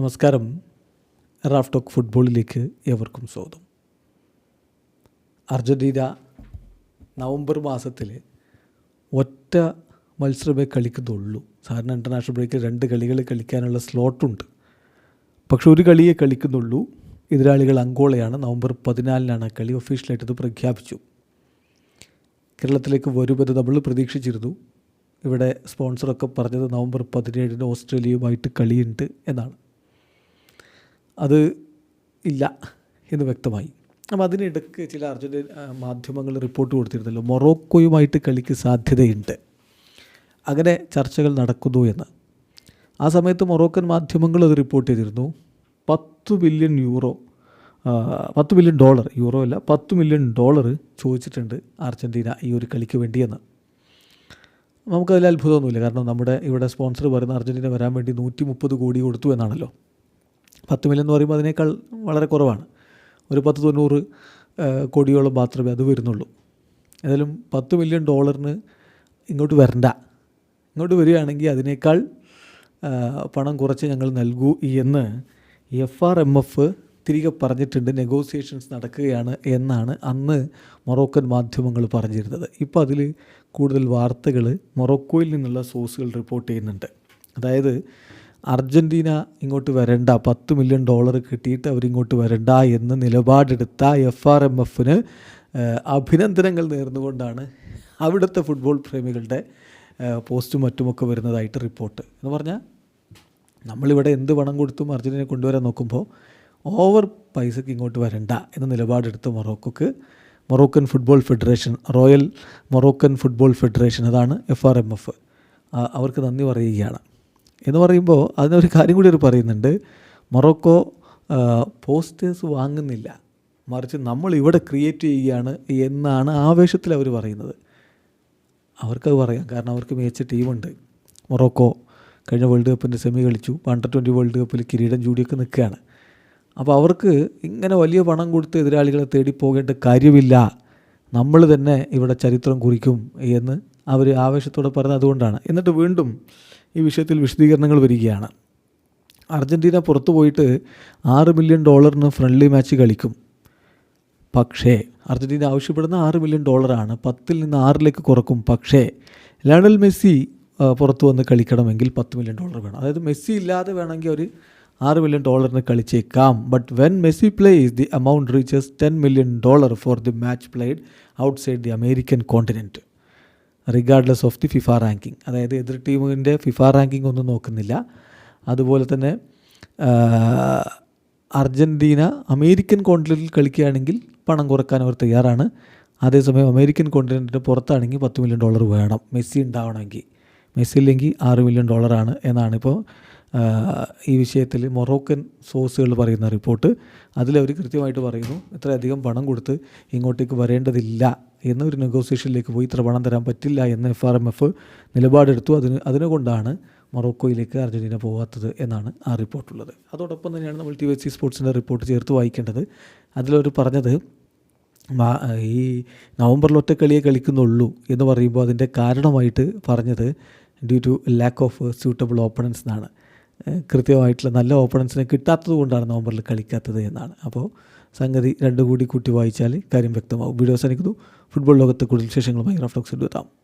നമസ്കാരം. Raf talk ഫുട്ബോളിലേക്ക് ഏവർക്കും സ്വാഗതം. അർജന്റീന നവംബർ മാസത്തിൽ ഒറ്റ മത്സരമേ കളിക്കുന്നുള്ളൂ. സാധാരണ ഇന്റർനാഷണൽ ബ്രേക്കിൽ രണ്ട് കളികൾ കളിക്കാനുള്ള സ്ലോട്ടുണ്ട് പക്ഷെ ഒരു കളിയെ കളിക്കുന്നുള്ളൂ. എതിരാളികൾ അങ്കോളയാണ്. നവംബർ പതിനാലിനാണ് കളി ഒഫീഷ്യലായിട്ടത് പ്രഖ്യാപിച്ചു. കേരളത്തിലേക്ക് വരുമെന്ന് നമ്മൾ പ്രതീക്ഷിച്ചിരുന്നു. ഇവിടെ സ്പോൺസറൊക്കെ പറഞ്ഞത് നവംബർ പതിനേഴിന് ഓസ്ട്രേലിയയുമായിട്ട് കളിയുണ്ട് എന്നാണ്. അത് ഇല്ല എന്ന് വ്യക്തമായി. അപ്പം അതിനിടയ്ക്ക് ചില അർജന്റീൻ മാധ്യമങ്ങൾ റിപ്പോർട്ട് കൊടുത്തിരുന്നല്ലോ മൊറോക്കോയുമായിട്ട് കളിക്ക് സാധ്യതയുണ്ട്. അങ്ങനെ ചർച്ചകൾ നടക്കുന്നു എന്ന്. ആ സമയത്ത് മൊറോക്കൻ മാധ്യമങ്ങൾ അത് റിപ്പോർട്ട് ചെയ്തിരുന്നു. പത്ത് ബില്യൺ യൂറോ പത്ത് ബില്യൺ ഡോളർ യൂറോ അല്ല പത്ത് മില്യൺ ഡോളർ ചോദിച്ചിട്ടുണ്ട് അർജന്റീന ഈ ഒരു കളിക്ക് വേണ്ടിയെന്ന് നമുക്കതിൽ അത്ഭുതമൊന്നുമില്ല. കാരണം നമ്മുടെ ഇവിടെ സ്പോൺസർ പറയുന്ന അർജന്റീന വരാൻ വേണ്ടി നൂറ്റി മുപ്പത് കോടി കൊടുത്തു എന്നാണല്ലോ. പത്ത് മില്യൺ എന്ന് പറയുമ്പോൾ അതിനേക്കാൾ വളരെ കുറവാണ്. ഒരു പത്ത് തൊണ്ണൂറ് കോടിയോളം മാത്രമേ അത് വരുന്നുള്ളൂ. ഏതായാലും പത്ത് മില്യൺ ഡോളറിന് ഇങ്ങോട്ട് വരണ്ട. ഇങ്ങോട്ട് വരികയാണെങ്കിൽ അതിനേക്കാൾ പണം കുറച്ച് ഞങ്ങൾ നൽകൂ എന്ന് എഫ് ആർ എം എഫ് തിരികെ പറഞ്ഞിട്ടുണ്ട്. നെഗോസിയേഷൻസ് നടക്കുകയാണ് എന്നാണ് അന്ന് മൊറോക്കൻ മാധ്യമങ്ങൾ പറഞ്ഞിരുന്നത്. ഇപ്പോൾ അതിൽ കൂടുതൽ വാർത്തകൾ മൊറോക്കോയിൽ നിന്നുള്ള സോഴ്സുകൾ റിപ്പോർട്ട് ചെയ്യുന്നുണ്ട്. അതായത് അർജന്റീന ഇങ്ങോട്ട് വരണ്ട പത്ത് മില്യൺ ഡോളർ കിട്ടിയിട്ട് അവരിങ്ങോട്ട് വരണ്ട എന്ന് നിലപാടെടുത്ത എഫ് ആർ എം എഫിന് അഭിനന്ദനങ്ങൾ നേർന്നുകൊണ്ടാണ് അവിടുത്തെ ഫുട്ബോൾ പ്രേമികളുടെ പോസ്റ്റും മറ്റുമൊക്കെ വരുന്നതായിട്ട് റിപ്പോർട്ട്. എന്ന് പറഞ്ഞാൽ നമ്മളിവിടെ എന്ത് പണം കൊടുത്തും അർജന്റീന കൊണ്ടുവരാൻ നോക്കുമ്പോൾ ഓവർ പൈസയ്ക്ക് ഇങ്ങോട്ട് വരണ്ട എന്ന നിലപാടെടുത്ത് മൊറോക്കോക്ക് Moroccan football federation royal Moroccan football federation അതാണ് എഫ് ആർ എം എഫ് അവർക്ക് നന്ദി പറയുകയാണ്. എന്ന് പറയുമ്പോൾ അതിനൊരു കാര്യം കൂടി അവർ പറയുന്നുണ്ട്. മൊറോക്കോ പോസ്റ്റേഴ്സ് വാങ്ങുന്നില്ല. മറിച്ച് നമ്മൾ ഇവിടെ ക്രിയേറ്റ് ചെയ്യുകയാണ് എന്നാണ് ആവേശത്തിൽ അവർ പറയുന്നത്. അവർക്കത് പറയാം. കാരണം അവർക്ക് മികച്ച ടീമുണ്ട്. മൊറോക്കോ കഴിഞ്ഞ വേൾഡ് കപ്പിന്റെ സെമി കളിച്ചു. അണ്ടർ ട്വന്റി വേൾഡ് കപ്പിൽ കിരീടം ചൂടിയൊക്കെ നിൽക്കുകയാണ്. അപ്പോൾ അവർക്ക് ഇങ്ങനെ വലിയ പണം കൊടുത്ത് എതിരാളികളെ തേടി പോകേണ്ട കാര്യമില്ല. നമ്മൾ തന്നെ ഇവിടെ ചരിത്രം കുറിക്കും എന്ന് അവർ ആവേശത്തോടെ പറഞ്ഞത് അതുകൊണ്ടാണ്. എന്നിട്ട് വീണ്ടും ഈ വിഷയത്തിൽ വിശദീകരണങ്ങൾ വരികയാണ്. അർജന്റീന പുറത്തു പോയിട്ട് ആറ് മില്യൺ ഡോളറിന് ഫ്രണ്ട്ലി മാച്ച് കളിക്കും. പക്ഷേ അർജന്റീന ആവശ്യപ്പെടുന്ന ആറ് മില്യൺ ഡോളറാണ് പത്തിൽ നിന്ന് ആറിലേക്ക് കുറക്കും. പക്ഷേ ലയണൽ മെസ്സി പുറത്തു വന്ന് കളിക്കണമെങ്കിൽ പത്ത് മില്യൺ ഡോളർ വേണം. അതായത് മെസ്സി ഇല്ലാതെ വേണമെങ്കിൽ അവർ ആറ് മില്യൺ ഡോളറിന് കളിച്ചേക്കാം. But when Messi plays the amount reaches ten million dollar for the match played outside the American continent regardless of the FIFA ranking അതായത് എതിർ ടീമിന്റെ ഫിഫ റാങ്കിങ് ഒന്നും നോക്കുന്നില്ല. അതുപോലെ തന്നെ അർജന്റീന അമേരിക്കൻ കോണ്ടിനെന്റിൽ കളിക്കുകയാണെങ്കിൽ പണം കുറയ്ക്കാൻ അവർ തയ്യാറാണ്. അതേസമയം അമേരിക്കൻ കോണ്ടിനെന്റിന് പുറത്താണെങ്കിൽ പത്ത് മില്യൺ ഡോളർ വേണം. മെസ്സി ഉണ്ടാവണമെങ്കിൽ. മെസ്സി ഇല്ലെങ്കിൽ ആറ് മില്യൺ ഡോളറാണ് എന്നാണ് ഇപ്പോൾ ഈ വിഷയത്തിൽ മൊറോക്കൻ സോഴ്സുകൾ പറയുന്ന റിപ്പോർട്ട്. അതിലവർ കൃത്യമായിട്ട് പറയുന്നു ഇത്രയധികം പണം കൊടുത്ത് ഇങ്ങോട്ടേക്ക് വരേണ്ടതില്ല എന്നൊരു നെഗോസിയേഷനിലേക്ക് പോയി ഇത്ര പണം തരാൻ പറ്റില്ല എന്ന് എഫ് ആർ എം എഫ് നിലപാടെടുത്തു. അതിന് അതിനുകൊണ്ടാണ് മൊറോക്കോയിലേക്ക് അർജന്റീന പോകാത്തത് എന്നാണ് ആ റിപ്പോർട്ടുള്ളത്. അതോടൊപ്പം തന്നെയാണ് നമ്മൾ ടി സി സ്പോർട്സിന്റെ റിപ്പോർട്ട് ചേർത്ത് വായിക്കേണ്ടത്. അതിലവർ പറഞ്ഞത് ഈ നവംബറിൽ ഒറ്റ കളിയെ കളിക്കുന്നുള്ളൂ എന്ന് പറയുമ്പോൾ അതിന്റെ കാരണമായിട്ട് പറഞ്ഞത് due to lack of suitable opponents എന്നാണ്. കൃത്യമായിട്ടുള്ള നല്ല ഓപ്പണൻസിനെ കിട്ടാത്തത് കൊണ്ടാണ് നവംബറിൽ കളിക്കാത്തത് എന്നാണ്. അപ്പോൾ സംഗതി രണ്ടു കൂടി കൂട്ടി വായിച്ചാൽ കാര്യം വ്യക്തമാവും. വീഡിയോ അവസാനിക്കുന്നു. ഫുട്ബോൾ ലോകത്തെ കൂടുതൽ വിശേഷങ്ങളുമായി റഫ്ലോക്സ് എത്താം.